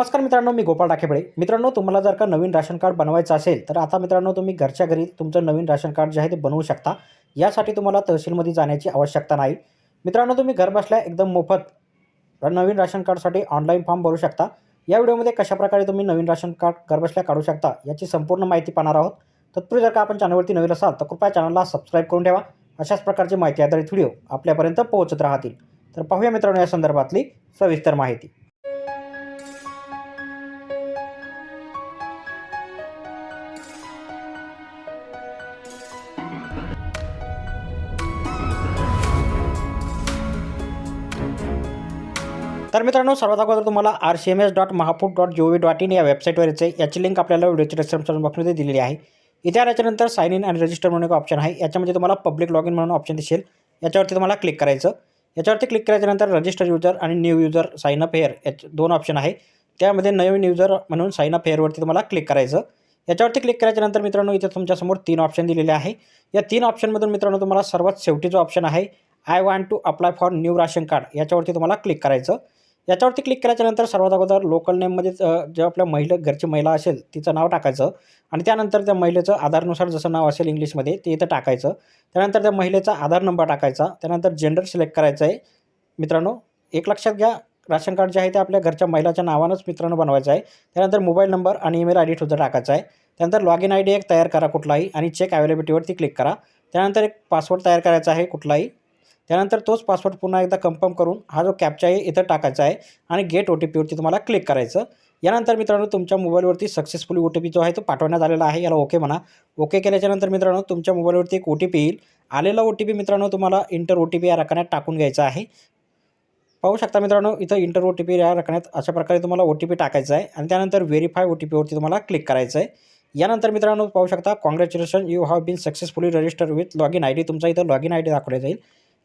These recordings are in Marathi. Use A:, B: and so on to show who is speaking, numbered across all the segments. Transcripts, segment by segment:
A: नमस्कार मित्रांनो मी गोपाळ डाकेबळे मित्रांनो तुम्हाला जर का नवीन राशन कार्ड बनवायचं असेल तर आता मित्रांनो तुम्ही घरच्या घरी तुमचं नवीन राशन कार्ड जे आहे ते बनवू शकता. यासाठी तुम्हाला तहसीलमध्ये जाण्याची आवश्यकता नाही. मित्रांनो तुम्ही घर बसल्या एकदम मोफत नवीन राशन कार्डसाठी ऑनलाईन फॉर्म भरू शकता. या व्हिडिओमध्ये कशाप्रकारे तुम्ही नवीन राशन कार्ड घरबसल्या काढू शकता याची संपूर्ण माहिती पाहणार आहोत. तत्पूर्वी जर का आपण चॅनलवरती नवीन असाल तर कृपया चॅनलला सबस्क्राईब करून ठेवा. अशाच प्रकारची माहिती आधारित व्हिडिओ आपल्यापर्यंत पोहोचत राहतील. तर पाहूया मित्रांनो या संदर्भातली सविस्तर माहिती. तर मित्रांनो सर्वात अगोदर तुम्हाला R C M S dot Mahapur dot G O V dot in या वेबसाईटवर येते याची लिंक आपल्याला व्हिडिओच्या डिस्क्रिप्शन बॉक्समध्ये दिलेली आहे. इथे आल्याच्यानंतर साईन इन आणि रजिस्टर म्हणून एक ऑप्शन आहे. याच्यामध्ये तुम्हाला पब्लिक लॉग इन म्हणून ऑप्शन दिसेल. याच्यावरती तुम्हाला क्लिक करायचं. याच्यावरती क्लिक केल्याच्यानंतर रजिस्टर युजर आणि new user sign up here याचे दोन ऑप्शन आहे. त्यामध्ये नवीन युजर म्हणून साईन अप हेअरवरती तुम्हाला क्लिक करायचं. याच्यावरती क्लिक केल्याच्यानंतर मित्रांनो इथे तुमच्यासमोर तीन ऑप्शन दिलेले आहे. या तीन ऑप्शनमधून मित्रांनो तुम्हाला सर्वात शेवटी जो ऑप्शन आहे. I want to apply for new ration card याच्यावरती तुम्हाला क्लिक करायचं. याच्यावरती क्लिक केल्याच्यानंतर सर्वात अगोदर लोकल नेममध्ये जे आपल्या महिला घरची महिला असेल तिचं नाव टाकायचं. आणि त्यानंतर त्या महिलेचं आधारनुसार जसं नाव असेल इंग्लिशमध्ये ते इथं टाकायचं. त्यानंतर त्या महिलेचा आधार नंबर टाकायचा. त्यानंतर जेंडर सिलेक्ट करायचं आहे. मित्रांनो एक लक्षात घ्या राशन कार्ड जे आहे ते आपल्या घरच्या महिलाच्या नावानंच मित्रांनो बनवायचं आहे. त्यानंतर मोबाईल नंबर आणि ईमेल आय डी सुद्धा टाकायचा आहे. त्यानंतर लॉग इन आय डी एक तयार करा कुठलाही आणि चेक अवेलेबिलिटीवरती क्लिक करा. त्यानंतर एक पासवर्ड तयार करायचा आहे कुठलाही. त्यानंतर तोच पासवर्ड पुन्हा एकदा कन्फर्म करून हा जो कॅपचा आहे इथं टाकायचा आहे आणि गेट ओ टी पीवरती तुम्हाला क्लिक करायचं. यानंतर मित्रांनो तुमच्या मोबाईलवरती सक्सेसफुली ओ टी पी जो आहे तो पाठवण्यात आलेला आहे. याला ओके म्हणा. ओके केल्याच्यानंतर मित्रांनो तुमच्या मोबाईलवरती एक ओ टी पी येईल. आलेला ओ टी पी मित्रांनो तुम्हाला इंटर ओ टी पी या रकण्यात टाकून घ्यायचा आहे. पाहू शकता मित्रांनो इथं इंटर ओ टी पी या रकण्यात अशा प्रकारे तुम्हाला ओ टी पी टाकायचा आहे आणि त्यानंतर व्हेरीफाय ओ टी पीवरती तुम्हाला क्लिक करायचं आहे. यानंतर मित्रांनो पाहू शकता congratulation you have been successfully register with log in I D तुमचा इथं लॉग इन आय डी दाखवला जाईल.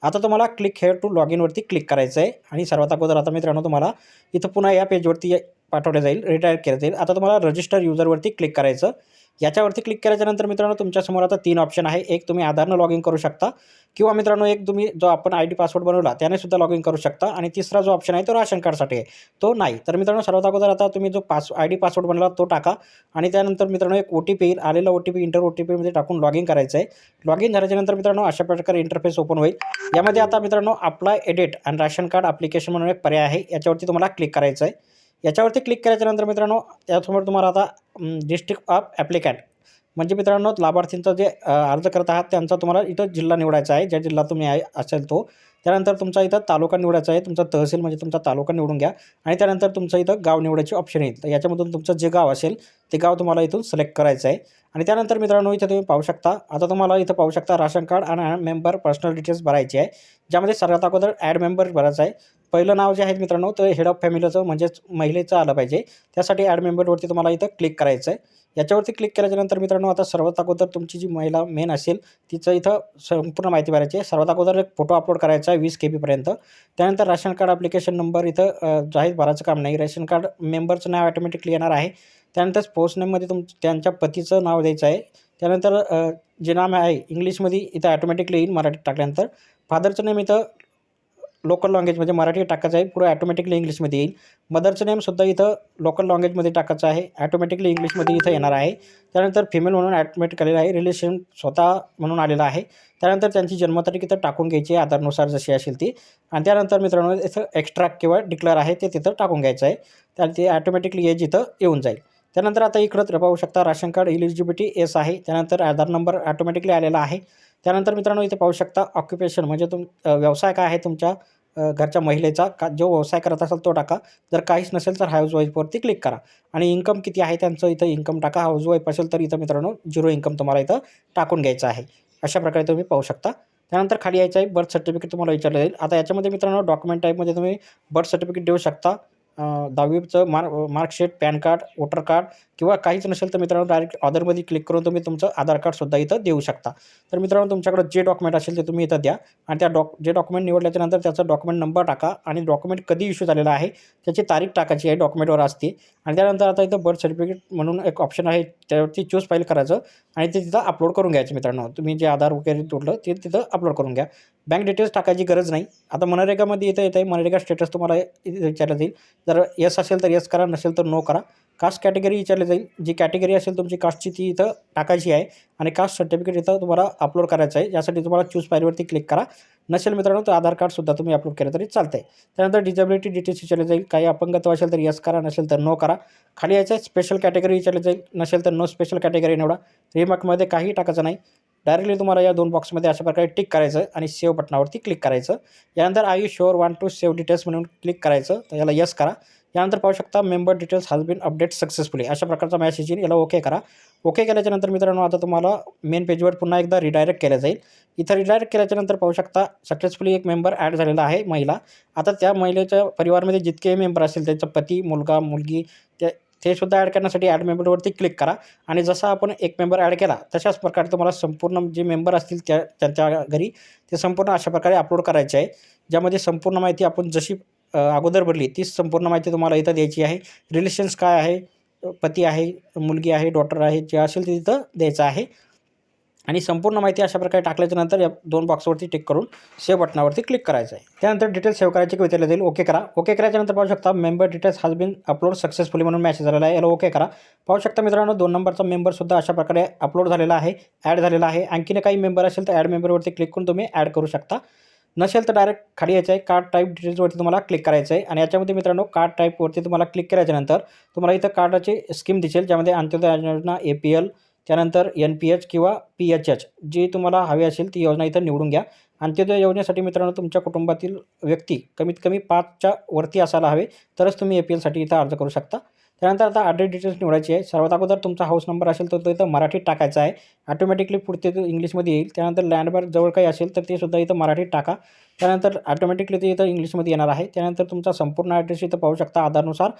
A: आता तुम्हाला क्लिक हेअर टू लॉग इनवरती क्लिक करायचं आहे. आणि सर्वात अगोदर आता मित्रांनो तुम्हाला इथं पुन्हा या पेजवरती पाठवलं जाईल रिटायर केलं जाईल. आता तुम्हाला रजिस्टर युजरवरती क्लिक करायचं. याच्यावरती क्लिक केल्याच्यानंतर मित्रांनो तुमच्यासमोर आता तीन ऑप्शन आहे. एक तुम्ही आधारनं लॉग इन करू शकता. किंवा मित्रांनो एक तुम्ही जो आपण आय डी पासवर्ड बनवला त्याने सुद्धा लॉग इन करू शकता. आणि तिसरा जो ऑप्शन आहे तो राशन कार्डसाठी आहे. तो नाही. तर मित्रांनो सर्वात अगोदर आता तुम्ही जो पास आय डी पासवर्ड बनवला तो टाका. आणि त्यानंतर मित्रांनो एक ओ टी पी येईल. आलेला O T P enter O T पीमध्ये टाकून लॉग इन करायचं आहे लॉग इन झाल्याच्यानंतर मित्रांनो अशा प्रकारे इंटरफेस ओपन होईल. यामध्ये आता मित्रांनो अप्लाय एडिट आणि राशन कार्ड ॲप्लिकेशन म्हणून एक पर्याय आहे. याच्यावरती तुम्हाला क्लिक करायचं आहे याच्यावरती क्लिक केल्याच्यानंतर मित्रांनो त्यासमोर तुम्हाला आता डिस्ट्रिक्ट ऑफ ॲप्लिकॅन्ट म्हणजे मित्रांनो लाभार्थींचा जे अर्ज करत आहात त्यांचा तुम्हाला इथं जिल्हा निवडायचा आहे. ज्या जिल्हा तुम्ही आहे असेल तो. त्यानंतर तुमचा इथं तालुका निवडायचा आहे. तुमचा तहसील म्हणजे तुमचा तालुका निवडून घ्या. आणि त्यानंतर तुमचं इथं गाव निवडायची ऑप्शन येईल. तर याच्यामधून तुमचं जे गाव असेल ते गाव तुम्हाला इथून सिलेक्ट करायचं आहे. आणि त्यानंतर मित्रांनो इथं तुम्ही पाहू शकता आता तुम्हाला इथं पाहू शकता राशन कार्ड आणि मेंबर पर्सनल डिटेल्स भरायचे आहे. ज्यामध्ये सर्वात अगोदर ॲड मेंबर भरायचं आहे. पहिलं नाव जे आहे मित्रांनो ते हेड ऑफ फॅमिलीचं म्हणजेच महिलेचं आलं पाहिजे. त्यासाठी ॲड मेंबरवरती तुम्हाला इथं क्लिक करायचं आहे. याच्यावरती क्लिक केल्याच्यानंतर मित्रांनो आता सर्वात अगोदर तुमची जी महिला मेन असेल तिचं इथं संपूर्ण माहिती भरायची आहे. सर्वात अगोदर एक फोटो अपलोड करायचा आहे वीस के बीपर्यंत त्यानंतर राशन कार्ड ॲप्लिकेशन नंबर इथं जाहीर भरायचं काम नाही. रेशन कार्ड मेंबरचं नाव ॲटोमॅटिकली येणार आहे. त्यानंतर पोस्ट नेममध्ये तुम त्यांच्या पतीचं नाव द्यायचं आहे. त्यानंतर जे नाम आहे इंग्लिशमध्ये इथं ॲटोमॅटिकली येईल मराठीत टाकल्यानंतर. फादरचं नेम इथं लोकल लँग्वेज म्हणजे मराठी टाकायचं आहे. पुढं ॲटोमॅटिकली इंग्लिशमध्ये येईल. मदरचं नेमसुद्धा इथं लोकल लँग्वेजमध्ये टाकायचं आहे. ॲटोमॅटिकली इंग्लिशमध्ये इथं येणार आहे. त्यानंतर फिमेल म्हणून ॲटोमॅटिक आलेलं आहे. रिलेशन स्वतः म्हणून आलेलं आहे. त्यानंतर त्यांची जन्मतारीख इथं टाकून घ्यायची आहे. आधारनुसार जशी असेल ती. आणि त्यानंतर मित्रांनो इथं एक्स्ट्रा किंवा डिक्लेअर आहे ते तिथं टाकून घ्यायचं आहे. त्या ते ॲटोमॅटिकली एज इथं येऊन जाईल. त्यानंतर आता इकडं पाहू शकता राशन कार्ड इलिजिबिलिटी एस आहे. त्यानंतर आधार नंबर ऑटोमॅटिकली आलेला आहे. त्यानंतर मित्रांनो इथे पाहू शकता ऑक्युपेशन म्हणजे तुम व्यवसाय काय आहे तुमच्या? घरच्या महिलेचा का जो व्यवसाय करत असेल तो टाका. जर काहीच नसेल तर हाऊसवाईफवरती क्लिक करा. आणि इन्कम किती आहे त्यांचं इथं इन्कम टाका. हाऊसवाईफ असेल तर इथं मित्रांनो झिरो इन्कम तुम्हाला इथं टाकून घ्यायचं आहे. अशा प्रकारे तुम्ही पाहू शकता. त्यानंतर खाली यायचं आहे बर्थ सर्टिफिकेट तुम्हाला विचारलं जाईल. आता याच्यामध्ये मित्रांनो डॉक्युमेंट टाईपमध्ये तुम्ही बर्थ सर्टिफिकेट देऊ शकता. दहावीचं mark marksheet PAN card voter card किंवा काहीच नसेल तर मित्रांनो डायरेक्ट ऑदरमध्ये क्लिक करून तुम्ही तुमचं आधार कार्डसुद्धा इथं देऊ शकता. तर मित्रांनो तुमच्याकडे जे डॉक्युमेंट असेल ते तुम्ही इथं द्या आणि त्या डॉक जे डॉक्युमेंट निवडल्याच्यानंतर त्याचा डॉक्युमेंट नंबर टाका आणि डॉक्युमेंट कधी इश्यू झालेला आहे त्याची तारीख टाकायची आहे डॉक्युमेंटवर असते. आणि त्यानंतर आता इथं बर्थ सर्टिफिकेट म्हणून एक ऑप्शन आहे त्यावरती चूज फाईल करायचं आणि ते तिथं अपलोड करून घ्यायचं मित्रांनो. तुम्ही जे आधार वगैरे तोडलं ते तिथं अपलोड करून घ्या. बँक डिटेल्स टाकायची गरज नाही. आता मनरेगामध्ये इथं येतं आहे मनरेगा स्टेटस तुम्हाला विचारलं जाईल. जर यस असेल तर यस करा नसेल तर नो करा. कास्ट कॅटेगरी विचारली जाईल. जी कॅटेगरी असेल तुमची कास्टची ती इथं टाकायची आहे. आणि कास्ट सर्टिफिकेट इथं तुम्हाला अपलोड करायचं आहे. यासाठी तुम्हाला चूज फाईलवरती क्लिक करा. नसेल मित्रांनो तर आधार कार्डसुद्धा तुम्ही अपलोड केलं तरी चालतं आहे त्यानंतर डिजेबिलिटी डिटेल्स विचारले जाईल. काही अपंगत्व असेल तर यस करा नसेल तर नो करा. खाली यायचं आहे स्पेशल कॅटेगरी विचारली जाईल. नसेल तर नो स्पेशल कॅटेगरी निवडा. रिमार्कमध्ये काही टाकायचं नाही. डायरेक्टली तुम्हाला या दोन बॉक्समध्ये अशा प्रकारे टिक करायचं आणि सेव बटनावरती क्लिक करायचं. यानंतर I you sure want to save details म्हणून क्लिक करायचं तर याला यस करा. यानंतर पाहू शकता member details has been update successfully अशा प्रकारचा मॅसेज येईल याला ओके करा. ओके केल्याच्यानंतर मित्रांनो आता तुम्हाला मेन पेजवर पुन्हा एकदा रिडायरेक्ट केलं जाईल. इथं रिडायरेक्ट केल्याच्यानंतर पाहू शकता सक्सेसफुली एक मेंबर ॲड झालेला आहे महिला. आता त्या महिलेच्या परिवारमध्ये जितके मेंबर असतील त्याचा पती मुलगा मुलगी ते ते सुद्धा ॲड करण्यासाठी ॲड मेंबरवरती क्लिक करा. आणि जसा आपण एक मेंबर ॲड केला तशाच प्रकारे तुम्हाला संपूर्ण जे मेंबर असतील त्या त्यांच्या घरी ते संपूर्ण अशा प्रकारे अपलोड करायचे आहे. ज्यामध्ये संपूर्ण माहिती आपण जशी अगोदर भरली तीच संपूर्ण माहिती तुम्हाला इथं द्यायची आहे. रिलेशन्स काय आहे पती आहे मुलगी आहे डॉटर आहे जे असेल ते तिथं द्यायचं आहे. आणि संपूर्ण माहिती अशा प्रकारे टाकल्याच्यानंतर या दोन बॉक्सवरती टिक करून सेव्ह बटनावरती क्लिक करायचं आहे त्यानंतर डिटेल्स सेव्ह करायची विचारलं जाईल ओके करा. ओके करायच्यानंतर पाहू शकता member details has been upload successfully म्हणून मॅसेज झालेला आहे. याला ओके करा. पाहू शकता मित्रांनो दोन नंबरचा मेंबरसुद्धा अशा प्रकारे अपलोड झालेला आहे ॲड झालेला आहे. आणखीन काही मेंबर असेल तर ॲड मेंबरवरती क्लिक करून तुम्ही ॲड करू शकता. नसेल तर डायरेक्ट खाली यायचं आहे कार्ड टाईप डिटेल्सवरती तुम्हाला क्लिक करायचं आहे आणि याच्यामध्ये मित्रांनो कार्ड टाईपवरती तुम्हाला क्लिक करायच्यानंतर तुम्हाला इथं कार्डाची स्कीम दिसेल ज्यामध्ये Antyodaya Yojana A P L त्यानंतर एन पी एच किंवा पी एच एच जी तुम्हाला हवी असेल ती योजना इथं निवडून घ्या. अंत्योदय योजनेसाठी मित्रांनो तुमच्या कुटुंबातील व्यक्ती कमीत कमी पाचच्या वरती असायला हवे तरच तुम्ही ए पी एलसाठी इथं अर्ज करू शकता. त्यानंतर आता ॲड्रेस डिटेल्स निवडायची आहे. सर्वात अगोदर तुमचा हाऊस नंबर असेल तर तो इथं मराठीत टाकायचा आहे. ऑटोमॅटिकली पुढते तो इंग्लिशमध्ये येईल त्यानंतर लँडमार्क जवळ काही असेल तर ते सुद्धा इथं मराठीत टाका. त्यानंतर ऑटोमॅटिकली ते इथं इंग्लिशमध्ये येणार आहे. त्यानंतर तुमचा संपूर्ण ॲड्रेस इथं पाहू शकता आधारनुसार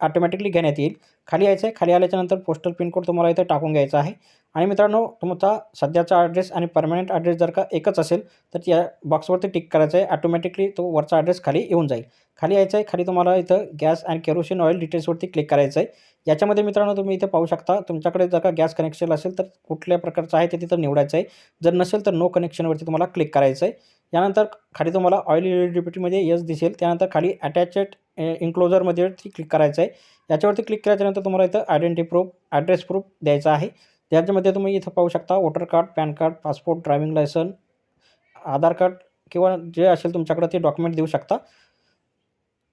A: ऑटोमॅटिकली घेण्यात येईल. खाली यायचं आहे. खाली आल्याच्यानंतर पोस्टल पिनकोड तुम्हाला इथं टाकून घ्यायचा आहे. आणि मित्रांनो तुमचा सध्याचा ॲड्रेस आणि परमनंट ॲड्रेस जर का एकच असेल तर त्या बॉक्सवरती टिक करायचं आहे. ऑटोमॅटिकली तो वरचा ॲड्रेस खाली येऊन जाईल. खाली यायचं आहे. खाली तुम्हाला इथं गॅस अँड केरोसिन ऑइल डिटेल्सवरती क्लिक करायचं आहे. याच्यामध्ये मित्रांनो तुम्ही इथे पाहू शकता तुमच्याकडे जर का गॅस कनेक्शन असेल तर कुठल्या प्रकारचं आहे ते तिथं निवडायचं आहे. जर नसेल तर नो कनेक्शनवरती तुम्हाला क्लिक करायचं आहे. यानंतर खाली तुम्हाला ऑइल इलिजिबिलिटीमध्ये यस दिसेल. त्यानंतर खाली अटॅचेड इन्क्लोजरमध्ये क्लिक करायचं आहे. याच्यावरती क्लिक केल्याच्यानंतर तुम्हाला इथं आयडेंटिटी प्रूफ ॲड्रेस प्रूफ द्यायचा आहे. त्याच्यामध्ये तुम्ही इथं पाहू शकता voter card PAN card passport driving licence Aadhaar card किंवा जे असेल तुमच्याकडं ते डॉक्युमेंट देऊ शकता.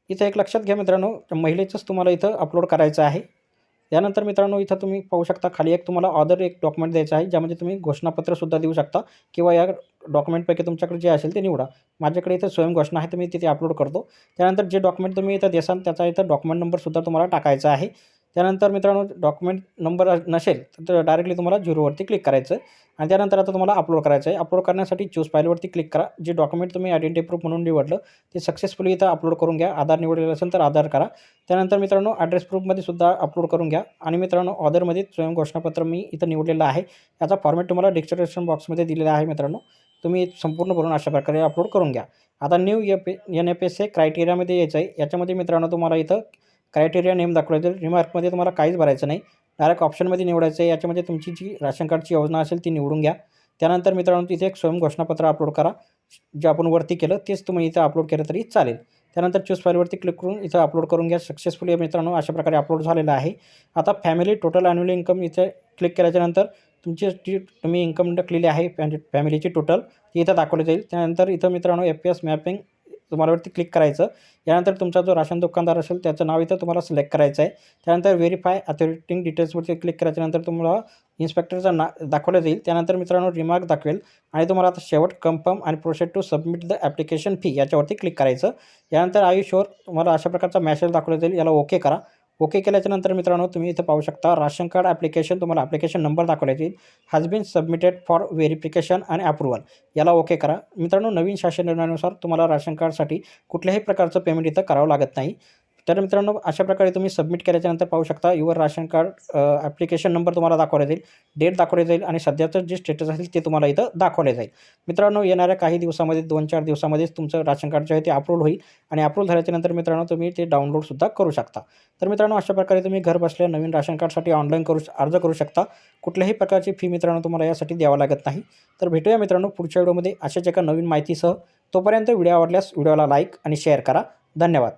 A: इथं एक लक्षात घ्या मित्रांनो महिलेचंच तुम्हाला इथं अपलोड करायचं आहे. त्यानंतर मित्रांनो इथं तुम्ही पाहू शकता खाली एक तुम्हाला ऑदर एक डॉक्युमेंट द्यायचं आहे ज्यामध्ये तुम्ही घोषणापत्रसुद्धा देऊ शकता किंवा या डॉक्युमेंटपैकी तुमच्याकडे जे असेल ते निवडा. माझ्याकडे इथं स्वयं घोषणा आहे तर मी तिथे अपलोड करतो. त्यानंतर जे डॉक्युमेंट तुम्ही इथं देसाल त्याचा इथं डॉक्युमेंट नंबरसुद्धा तुम्हाला टाकायचा आहे. त्यानंतर मित्रांनो डॉक्युमेंट नंबर नसेल तर डायरेक्टली तुम्हाला झिरोवरती क्लिक करायचं आहे आणि त्यानंतर आता तुम्हाला अपलोड करायचं आहे अपलोड करण्यासाठी चूज फाईलवरती क्लिक करा. जे डॉक्युमेंट तुम्ही आयडेंटिटी प्रूफ म्हणून निवडलं ते सक्सेसफुली इथं अपलोड करून घ्या. आधार निवडलेलं असेल तर आधार करा. त्यानंतर मित्रांनो ॲड्रेस प्रूफमध्ये सुद्धा अपलोड करून घ्या. आणि मित्रांनो ऑदरमध्ये स्वयं घोषणापत्र मी इथं निवडलेलं आहे. याचा फॉर्मॅट तुम्हाला डिस्क्रिप्शन बॉक्समध्ये दिलेला आहे मित्रांनो. तुम्ही संपूर्ण भरून अशा प्रकारे अपलोड करून घ्या. आता new app N F S A क्रायटेरियामध्ये यायचं आहे याच्यामध्ये मित्रांनो तुम्हाला इथं क्रायटेरिया नेम दाखवायचं रिमार्कमध्ये तुम्हाला काहीच भरायचं नाही. डायरेक्ट ऑप्शनमध्ये निवडायचं आहे. याच्यामध्ये तुमची जी राशन कार्डची योजना असेल ती निवडून घ्या. त्यानंतर मित्रांनो तिथे एक स्वयं घोषणापत्र अपलोड करा. जे आपण वरती केलं तेच तुम्ही इथं अपलोड केलं तरी चालेल. त्यानंतर चूज फाईलवरती क्लिक करून इथं अपलोड करून घ्या. सक्सेसफुली मित्रांनो अशा प्रकारे अपलोड झालेलं आहे. आता फॅमिली टोटल ॲन्युअल इन्कम इथे क्लिक केल्याच्यानंतर तुमची जी तुम्ही इन्कम टाकलेली आहे फॅमिलीची टोटल ती इथं दाखवली जाईल. त्यानंतर इथं मित्रांनो एफ पी एस मॅपिंग तुम्हाला वरती क्लिक करायचं. यानंतर तुमचा जो राशन दुकानदार असेल त्याचं नाव इथं तुम्हाला सिलेक्ट करायचं आहे. त्यानंतर व्हेरीफाय अथॉरिटिंग डिटेल्सवरती क्लिक करायच्यानंतर तुम्हाला इन्स्पेक्टरचं ना दाखवलं जाईल. त्यानंतर मित्रांनो रिमार्क दाखवेल. आणि तुम्हाला आता शेवट कन्फर्म आणि proceed to submit the application fee याच्यावरती क्लिक करायचं. यानंतर आयुष्यवर तुम्हाला अशा प्रकारचा मॅसेज दाखवला जाईल. याला ओके करा. ओके केल्याच्यानंतर मित्रांनो तुम्ही इथं पाहू शकता राशन कार्ड ॲप्लिकेशन तुम्हाला ॲप्लिकेशन नंबर दाखवला येईल. Has been submitted for verification आणि अप्रुव्हल याला ओके करा. मित्रांनो नवीन शासन निर्णयानुसार तुम्हाला राशन कार्डसाठी कुठल्याही प्रकारचं पेमेंट इथं करावं लागत नाही. तर मित्रांनो अशा प्रकारे तुम्ही सबमिट केल्याच्यानंतर पाहू शकता your ration card application number तुम्हाला दाखवला जाईल डेट दाखवली जाईल आणि सध्याचं जे स्टेटस असेल ते तुम्हाला इथं दाखवले जाईल. मित्रांनो येणाऱ्या काही दिवसामध्ये दोन चार दिवसामध्येच तुमचं राशन कार्ड जे आहे ते अप्रूव्ह होईल आणि अप्रूव्ह झाल्याच्यानंतर मित्रांनो तुम्ही ते डाउनलोडसुद्धा करू शकता. तर मित्रांनो अशा प्रकारे तुम्ही घर बसल्या नवीन राशन कार्डसाठी ऑनलाईन करू अर्ज करू शकता. कुठल्याही प्रकारची फी मित्रांनो तुम्हाला यासाठी द्यावं लागत नाही. तर भेटूया मित्रांनो पुढच्या व्हिडिओमध्ये अशाच एका नवीन माहितीसह तोपर्यंत व्हिडिओ आवडल्यास व्हिडिओला लाईक आणि शेअर करा. धन्यवाद.